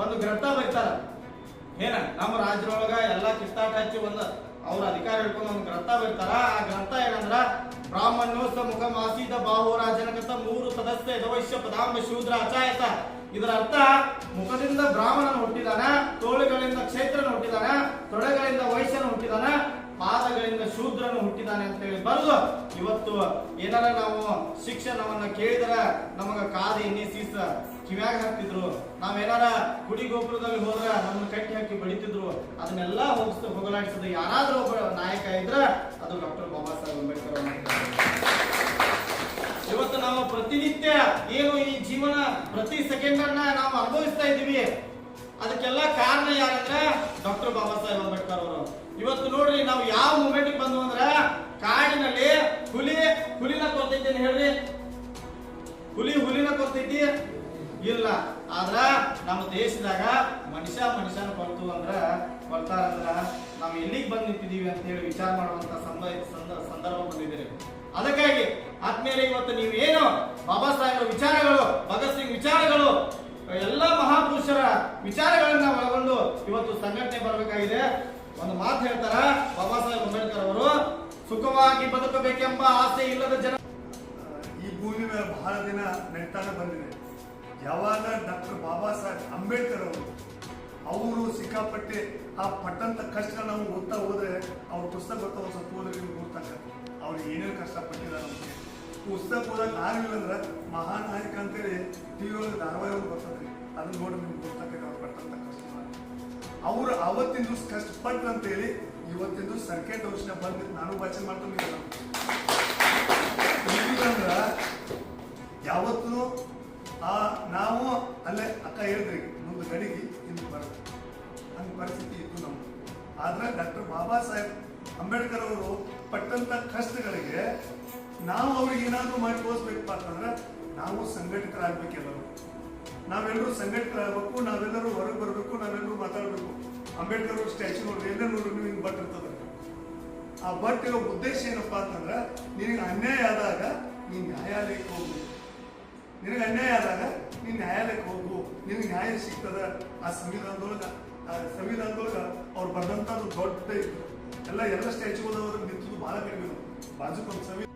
ಒಂದು ಗ್ರಂಥ ಬರೀತಾರ ಏನ, ನಮ್ಮ ರಾಜ್ಯದೊಳಗ ಎಲ್ಲಾ ಕಿತ್ತಾಟ ಹಚ್ಚಿ ಬಂದ, ಅವ್ರ ಅಧಿಕಾರ ಹಿಡ್ಕೊಂಡು ಒಂದು ಗ್ರಂಥ ಬರ್ತಾರ ಆ ಗ್ರಂಥ ಏನಂದ್ರ, ಬ್ರಾಹ್ಮಣೋತ್ಸವ ಮುಖ ಮಾಸೀದ ಬಾಹು ಜನಕತ ಮೂರು ಸದಸ್ಯ ಯದವೈಶ್ಯ ಪದಾಂಬ ಶೂದ್ರ ಅಚಾಯತ. ಇದರ ಅರ್ಥ ಮುಖದಿಂದ ಬ್ರಾಹ್ಮಣನ ಹುಟ್ಟಿದಾನ, ತೋಳುಗಳಿಂದ ಕ್ಷೇತ್ರನ ಹುಟ್ಟಿದಾನೆ ಅಂತ ಹೇಳಿ. ಬರೆದು, ಇವತ್ತು ಏನಾರ ನಾವು ಶಿಕ್ಷಣವನ್ನ ಕೇಳಿದ್ರ ನಮಗ ಕಾದ ಎಣ್ಣೆ ಸೀಸ ಕಿವ್ಯಾಗ ಹಾಕ್ತಿದ್ರು. ನಾವೇನಾರ ಗುಡಿ ಗೋಪುರದಲ್ಲಿ ಹೋದ್ರ ನಮ್ಮ ಕಟ್ಟಿ ಹಾಕಿ ಬಡಿತಿದ್ರು. ಅದನ್ನೆಲ್ಲ ಹೋಗಿಸ್ ಹೋಗಲಾಡಿಸಿದ ಯಾರಾದ್ರೂ ಒಬ್ಬ ನಾಯಕ ಇದ್ರ, ಅದು ಡಾಕ್ಟರ್ ಬಾಬಾ ಸಾಹೇಬ್ ಅಂಬೇಡ್ಕರ್ ಇವತ್ತು ನಾವು ಪ್ರತಿನಿತ್ಯ ಏನು ಈ ಜೀವನ ಪ್ರತಿ ಸೆಕೆಂಡ್ ಅನ್ನ ನಾವು ಅನುಭವಿಸ್ತಾ ಇದ್ದೀವಿ. ಅದಕ್ಕೆಲ್ಲ ಕಾರಣ ಯಾರಂದ್ರೆ ಡಾಕ್ಟರ್ ಬಾಬಾ ಸಾಹೇಬ್ ಅಂಬೇಡ್ಕರ್ ಅವರು. ಇವತ್ತು ನೋಡ್ರಿ, ನಾವು ಯಾವ ಮೂಮೆಂಟ್ ಬಂದು ಅಂದ್ರ ಕೊರ್ತೈತಿ ಇಲ್ಲ. ಆದ್ರ ನಮ್ಮ ದೇಶದಾಗ ಮನುಷ್ಯ ಮನುಷ್ಯನ ಬರ್ತು ಅಂದ್ರ ಬರ್ತಾರಂದ್ರ ನಾವು ಎಲ್ಲಿಗೆ ಬಂದು ನಿಂತಿದೀವಿ ಅಂತ ಹೇಳಿ ವಿಚಾರ ಮಾಡುವಂತ ಸಂದ- ಸಂದ- ಸಂದರ್ಭ ಬಂದಿದ್ದೀರಿ ಅದಕ್ಕಾಗಿ ಆದ್ಮೇಲೆ ಇವತ್ತು ನೀವೇನು ಬಾಬಾ ಸಾಹೇಬರ ವಿಚಾರಗಳು, ಭಗತ್ ಸಿಂಗ್ ವಿಚಾರಗಳು, ಎಲ್ಲ ಮಹಾಪುರುಷರ ವಿಚಾರಗಳನ್ನ ಒಳಗೊಂಡು ಇವತ್ತು ಸಂಘಟನೆ ಬರಬೇಕಾಗಿದೆ. ಒಂದು ಮಾತು ಹೇಳ್ತಾರ ಬಾಬಾ ಸಾಹೇಬ್ ಅಂಬೇಡ್ಕರ್ ಅವರು, ಸುಖವಾಗಿ ಬದುಕಬೇಕೆಂಬ ಆಸೆ ಇಲ್ಲದ ಜನ ಭೂಮಿ ಮೇಲೆ ಬಹಳ ದಿನ ನೆಟ್ಟಾಗ ಬಂದಿದೆ. ಯಾವಾಗ ಡಾಕ್ಟರ್ ಬಾಬಾ ಸಾಹೇಬ್ ಅಂಬೇಡ್ಕರ್ ಅವರು ಅವರು ಸಿಕ್ಕಾಪಟ್ಟೆ ಆ ಪಟ್ಟಂತ ಕಷ್ಟ ನಾವು ಓದ್ತಾ ಹೋದ್ರೆ ಅವ್ರ ಪುಸ್ತಕ ಬರ್ತಾ ಒಂದ್ ಸ್ವಲ್ಪ ಹೋದ್ರೆ ನಿಮ್ಗೆ ಗೊತ್ತಾಗತ್ತೆ ಅವ್ರು ಏನೇನು ಕಷ್ಟಪಟ್ಟಿದ್ದಾರೆ ಅವ್ರಿಗೆ? ಪುಸ್ತಕ ಓದಕ್ ಆಗಲಿಲ್ಲ ಅಂದ್ರೆ ಮಹಾನಾಯಕ ಅಂತೇಳಿ ಟಿ ವಿ ಒಳಗೆ ಧಾರಾವಾಹಿ ಬರ್ತದೆ. ಅದನ್ನ ನೋಡಿ ನಿಮ್ಗೆ ಗೊತ್ತಾಗ್ತದೆ ಅವ್ರು ಪಟ್ಟಂತ ಕಷ್ಟ ಅವ್ರು ಅವತ್ತಿನ ದಿವಸ ಕಷ್ಟಪಟ್ರು ಅಂತೇಳಿ ಇವತ್ತಿನ ದಿವಸ ಸರ್ಕೇಟ್ ಔಷಧ ಬಂದಿದ್ದು ನಾನು ವಾಚನ ಮಾಡ್ಕೊಂಡಿದ್ದೆ ನಾವು ಅಲ್ಲೇ ಅಕ್ಕ ಹೇಳಿದ್ರಿ ಮುಂದೆ ಗಡಿಗೆ ಹಿಂದೆ ಬರುತ್ತೆ ಹಂಗೆ ಪರಿಸ್ಥಿತಿ ಇತ್ತು ನಮ್ದು. ಆದ್ರೆ ಡಾಕ್ಟರ್ ಬಾಬಾ ಸಾಹೇಬ್ ಅಂಬೇಡ್ಕರ್ ಅವರು ಪಟ್ಟಂತ ಕಷ್ಟಗಳಿಗೆ ನಾವು ಅವ್ರಿಗೆ ಏನಾದರೂ ಮಾಡಿ ತೋರಿಸ್ಬೇಕಪ್ಪ ಅಂತಂದ್ರೆ ನಾವು ಸಂಘಟಿತರಾಗಬೇಕೆಲ್ಲರೂ ನಾವೆಲ್ಲರೂ ಸಂಘಟಿತರಾಗಬೇಕು, ನಾವೆಲ್ಲರೂ ಹೊರಗೆ ಬರಬೇಕು, ನಾವೆಲ್ಲರೂ ಮಾತಾಡಬೇಕು. ಅಂಬೇಡ್ಕರ್ ಅವ್ರ ಸ್ಟ್ಯಾಚು ನೋಡ್ರಿ, ಎಲ್ಲೇ ನೋಡ್ರಿ ನೀವು ಬಟ್ ಇರ್ತದೆ. ಆ ಬಟ್ ಇರೋ ಉದ್ದೇಶ ಏನಪ್ಪ ಅಂತಂದ್ರೆ ನಿನಗೆ ಅನ್ಯಾಯ ಆದಾಗ ನೀನು ನ್ಯಾಯಾಲಯಕ್ಕೆ ಹೋಗ್ಬೇಕು ನಿನಗೆ ಅನ್ಯಾಯ ಆದಾಗ ನೀನ್ ನ್ಯಾಯಾಲಯಕ್ಕೆ ಹೋಗು, ನಿನಗೆ ನ್ಯಾಯ ಸಿಗ್ತದೆ. ಆ ಸಂವಿಧಾನದೊಳಗ ಆ ಸಂವಿಧಾನದೊಳಗ ಅವ್ರು ಬರ್ದಂತದ್ದು ದೊಡ್ಡ ಇತ್ತು ಎಲ್ಲ ಎಲ್ಲ ಸ್ಟ್ಯಾಚ್ಯೂದವರು ನಿಂತದ್ದು ಬಹಳ ಕಡಿಮೆ ಬಾಜುಕೊಂದು ಸಂವಿಧಾನ